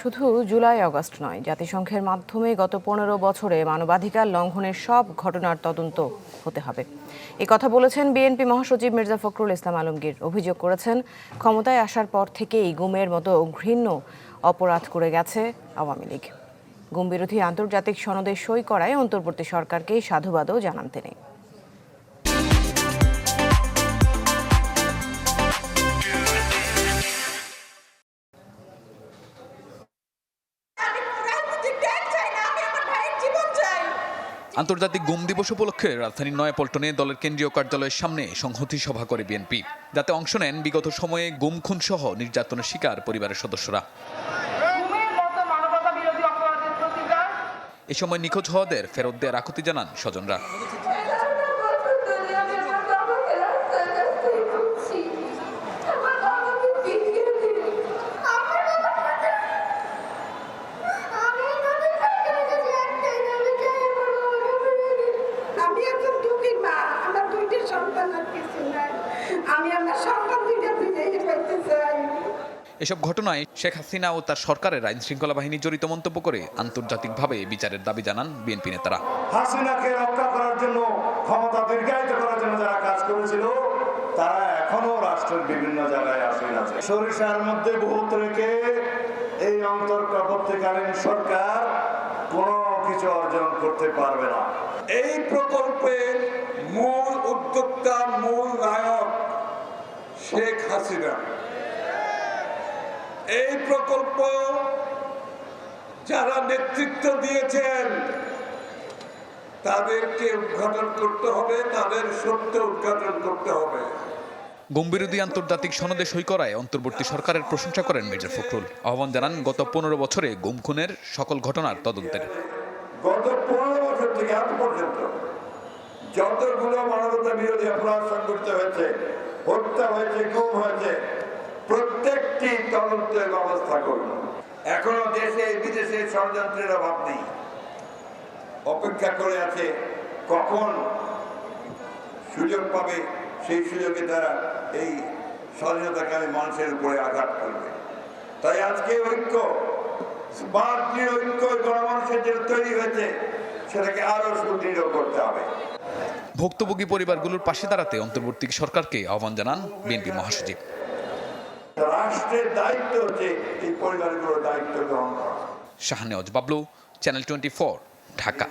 শুধু জুলাই অগস্ট নয়, জাতিসংঘের মাধ্যমে গত পনেরো বছরে মানবাধিকার লঙ্ঘনের সব ঘটনার তদন্ত হতে হবে। এ কথা বলেছেন বিএনপি মহাসচিব মির্জা ফখরুল ইসলাম আলমগীর। অভিযোগ করেছেন, ক্ষমতায় আসার পর থেকেই গুমের মতো ঘৃণ্য অপরাধ করে গেছে আওয়ামী লীগ। গুম বিরোধী আন্তর্জাতিক সনদে সই করায় অন্তর্বর্তী সরকারকে সাধুবাদও জানান তিনি। আন্তর্জাতিক গুম দিবস উপলক্ষে রাজধানীর নয়াপল্টনে দলের কেন্দ্রীয় কার্যালয়ের সামনে সংহতি সভা করে বিএনপি। যাতে অংশ নেন, বিগত সময়ে গুম, খুন সহ নির্যাতনের শিকার পরিবারের সদস্যরা। এ সময় নিখোঁজ হওয়াদের ফেরত দেওয়ার আকুতি জানান স্বজনরা। আমি একজন দুঃখীর মা আমার দুইটা সন্তান আর কিছু নাই আমি আমার সন্তান দুইটা ফিরে পাইতে চাই। এসব ঘটনায় শেখ হাসিনা ও তার সরকারের আইন শৃঙ্খলা বাহিনী জড়িত মন্তব্য করে আন্তর্জাতিকভাবে বিচারের দাবি জানান বিএনপি নেতারা। হাসিনাকে রক্ষা করার জন্য ক্ষমতা দীর্ঘায়িত করার জন্য যারা কাজ করেছিল তারা এখনও রাষ্ট্রের বিভিন্ন জায়গায় আসীন আছে। সরিষার মধ্যে বহুত রেখে এই অন্তর্বর্তীকালীন সরকার কোনো কিছু অর্জন করতে পারবে না। এই প্রকল্পের মূল উদ্যোক্তা মূল নায়ক শেখ হাসিনা। এই প্রকল্প যারা নেতৃত্ব দিয়েছেন তাদেরকে উদ্ঘাটন করতে হবে তাদের সত্য উদ্ঘাটন করতে হবে। গুম বিরোধী আন্তর্জাতিক সনদে সই করায় অন্তর্বর্তী সরকারের প্রশংসা করেন মির্জা ফখরুল। আহ্বান জানান গত পনেরো বছরে গুম খুনের সকল ঘটনার তদন্তের। গত পনেরো বছর থেকে আজ পর্যন্ত যতগুলো মানবতা বিরোধী অপরাধ সংঘটিত হয়েছে, হত্যা হয়েছে গুম হয়েছে, প্রত্যেকটি তদন্তের ব্যবস্থা করুন। এখনও দেশে, বিদেশে ষড়যন্ত্রের অভাব নেই। অপেক্ষা করে আছে কখন সুযোগ পাবে, সেই সুযোগে তারা এই স্বাধীনতাকামী মানুষের উপরে আঘাত করবে। তাই আজকে ঐক্য ঐক্য গণমানুষের যে তৈরি হয়েছে সেটাকে আরও সুদৃঢ় করতে হবে। ভুক্তভোগী পরিবারগুলোর পাশে দাঁড়াতে অন্তর্বর্তী সরকারকে আহ্বান জানান বিএনপি মহাসচিব। রাষ্ট্রের দায়িত্ব হচ্ছে এই পরিবারগুলোর দায়িত্ব গ্রহণ করা। Shahnewaz Bablu channel twenty Dhaka.